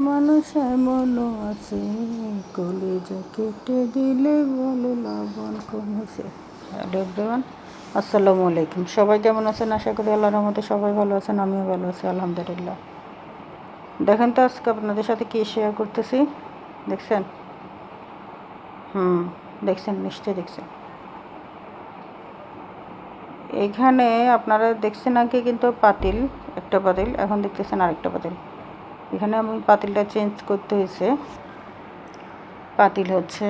মানুষ এমনও আছে, কলেজা কেটে দিলে বলে লবণ কমেছে। হ্যালো আসসালামু আলাইকুম। সবাই কেমন আছেন? আশা করি আল্লাহর রহমতে সবাই ভালো আছেন, আমিও ভালো আছি, আলহামদুলিল্লাহ। দেখেন তো আজকে আপনাদের সাথে কী শেয়ার করতেছি? দেখছেন? হুম, দেখছেন, নিশ্চয়ই দেখছেন। এখানে আপনারা দেখছেন আগে কিন্তু পাতিল, একটা পাতিল, এখন দেখতেছেন আরেকটা পাতিল। এখানে আমি পাতিলটা চেঞ্জ করতে হয়েছে। পাতিল হচ্ছে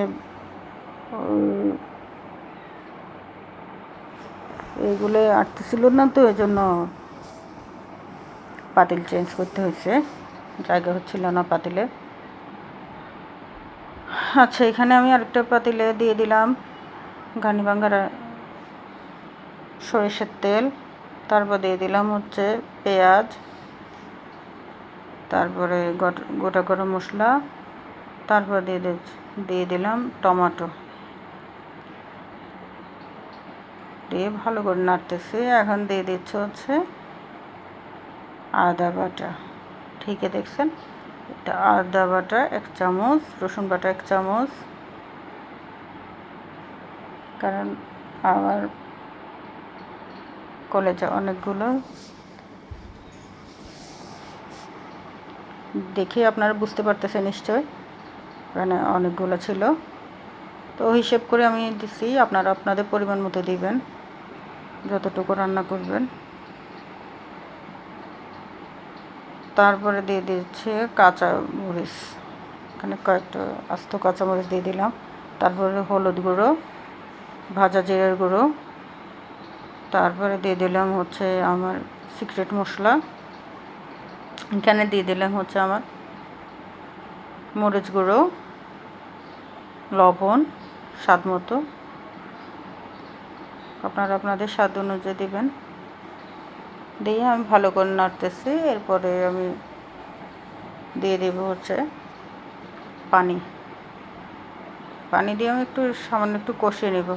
এগুলো আটতেছিল না তো এই জন্য পাতিল চেঞ্জ করতে হয়েছে। জায়গা হচ্ছিল না পাতিলে। আচ্ছা এখানে আমি আরেকটা পাতিলে দিয়ে দিলাম ঘানি বাঙ্গার সরিষার তেল। তারপর দিয়ে দিলাম হচ্ছে পেঁয়াজ। তারপরে গোটা গরম মশলা, তারপর দিয়ে দিয়ে দিলাম টমেটো। দিয়ে ভালো করে নাড়তেছি। এখন দিয়ে দিচ্ছে হচ্ছে আদা বাটা। ঠিকই দেখছেন? এটা আদা বাটা এক চামচ, রসুন বাটা এক চামচ। কারণ আবার কলেজে অনেকগুলো দেখে আপনারা বুঝতে পারতেছেন নিশ্চয় মানে অনেকগুলো ছিল। তো হিসেব করে আমি দিছি আপনারা আপনাদের পরিমাণ মতো দিবেন। যতটুকু রান্না করবেন। তারপরে দিয়ে দিচ্ছে কাঁচা মরিচ। এখানে কয়েকটা আস্ত কাঁচা মরিচ দিয়ে দিলাম। তারপরে হলুদ গুঁড়ো, ভাজা জিরের গুঁড়ো। তারপরে দিয়ে দিলাম হচ্ছে আমার সিক্রেট মশলা। এখানে দিয়ে দিলাম হচ্ছে আমার মরিচ গুঁড়ো, লবণ, স্বাদ মতো। আপনারা আপনাদের স্বাদ অনুযায়ী দেবেন। দিয়ে আমি ভালো করে নাড়তেছি, এরপরে আমি দিয়ে দেব হচ্ছে পানি। পানি দিয়ে আমি একটু সামান্য একটু কষিয়ে নেব।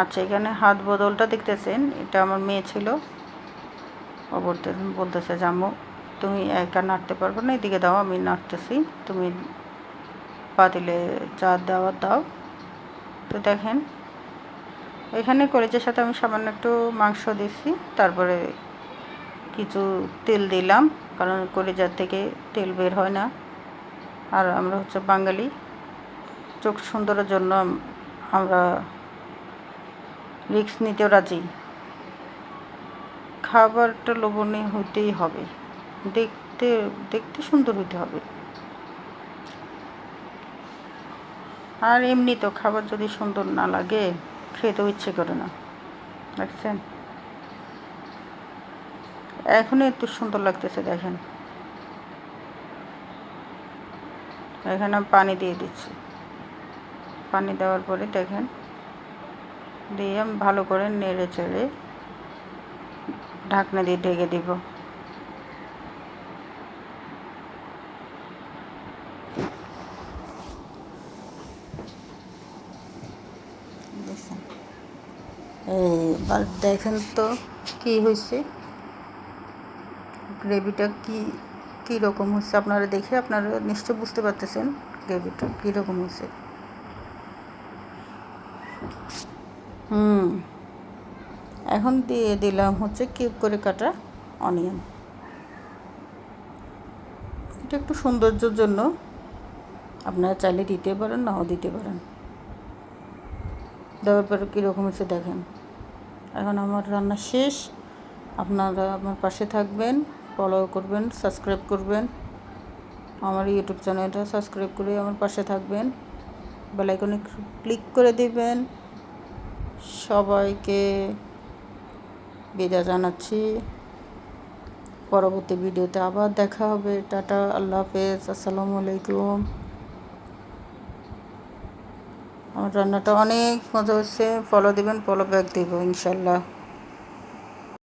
আচ্ছা এখানে হাত বদলটা দেখতেছেন, এটা আমার মেয়ে ছিল। ও বলতে, বলতেছে, জাম্মু, তুমি একা নাড়তে পারব না, এদিকে দাও, আমি নাড়তেছি। তুমি পাতিলে চা দেওয়ার দাও। তো দেখেন, এখানে কলেজের সাথে আমি সামান্য একটু মাংস দিছি, তারপরে কিছু তেল দিলাম, কারণ কলেজার থেকে তেল বের হয় না। আর আমরা হচ্ছে বাঙালি, চোখ সুন্দরের জন্য আমরা রিক্স নিতেও রাজি। খাবারটা লোভনীয় হইতেই হবে। দেখতে দেখতে সুন্দর হইতে হবে। আর এমনি তো খাবার যদি সুন্দর না লাগে খেতেও ইচ্ছে করে না। দেখছেন? এখনই একটু সুন্দর লাগতেছে, দেখেন। এখানে আমি পানি দিয়ে দিচ্ছি। পানি দেওয়ার পরে দেখেন, দিয়ে আমি ভালো করে নেড়ে চেড়ে ঢাকনা দিয়ে ঢেকে দিব। দেখেন তো কি হয়েছে? গ্রেভিটা কি কীরকম হচ্ছে আপনারা দেখে আপনারা নিশ্চয় বুঝতে পারতেছেন গ্রেভিটা কীরকম হয়েছে। হুম। এখন দিয়ে দিলাম হচ্ছে কিউব করে কাটা অনিয়ন। এটা একটু সৌন্দর্যের জন্য আপনারা চাইলে দিতে পারেন, নাও দিতে পারেন। দেওয়ার পরে কীরকম হচ্ছে দেখেন। এখন আমার রান্না শেষ। আপনারা আমার পাশে থাকবেন ফলো করবেন সাবস্ক্রাইব করবেন। আমার ইউটিউব চ্যানেলটা সাবস্ক্রাইব করে আমার পাশে থাকবেন। বেলাইকনে ক্লিক করে দেবেন। সবাইকে বিদায় জানাচ্ছি। পরবর্তী ভিডিওতে আবার দেখা হবে। টাটা, আল্লাহ হাফেজ, আসসালামু আলাইকুম। আমার রান্নাটা অনেক মজা হচ্ছে ফলো দেবেন ফলো ব্যাক দেবো, ইনশাল্লাহ।